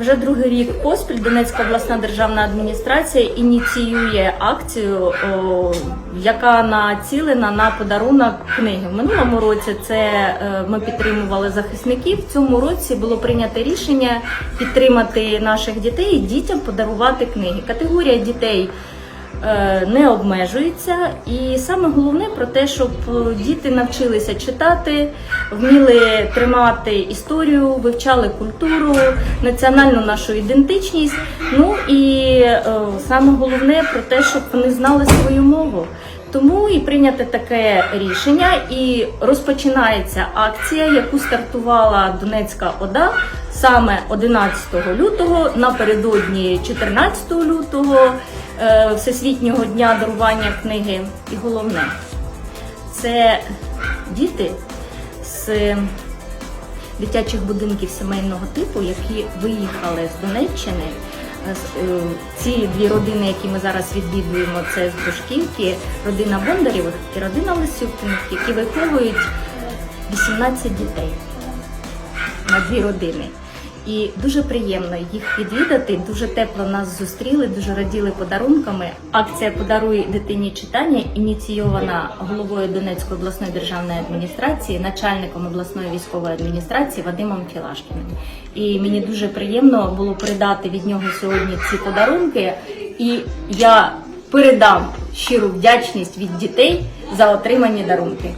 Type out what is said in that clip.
Вже другий рік поспіль Донецька обласна державна адміністрація ініціює акцію, о, яка націлена на подарунок книги. В минулому році це е, ми підтримували захисників. В цьому році було прийнято рішення підтримати наших дітей і дітям подарувати книги. Категорія дітей не обмежується. І саме головне про те, щоб е, діти навчилися читати, вміли тримати історію, вивчали культуру, національну нашу ідентичність. Ну і е, саме головне про те, щоб вони знали свою мову. Тому і прийнято таке рішення, і розпочинається акція, яку стартувала Донецька ОДА саме 11 лютого напередодні 14 лютого е, Всесвітнього дня дарування книги. І головне це діти з дитячих будинків сімейного типу, які виїхали з Донеччини. Е, е, Ці дві родини, які ми зараз відвідуємо, це з Дружківки, родина Бондарєвих і родина Лисюкиних, які виховують 18 дітей на дві родини. І дуже приємно їх відвідати. Дуже тепло нас зустріли, дуже раділи подарунками. Акція Подаруй дитині читання ініційована головою Донецької обласної державної адміністрації, начальником обласної військової адміністрації Вадимом Філашкіним. І мені дуже приємно було передати від нього сьогодні ці подарунки. І я передам щиру вдячність від дітей за отримані дарунки.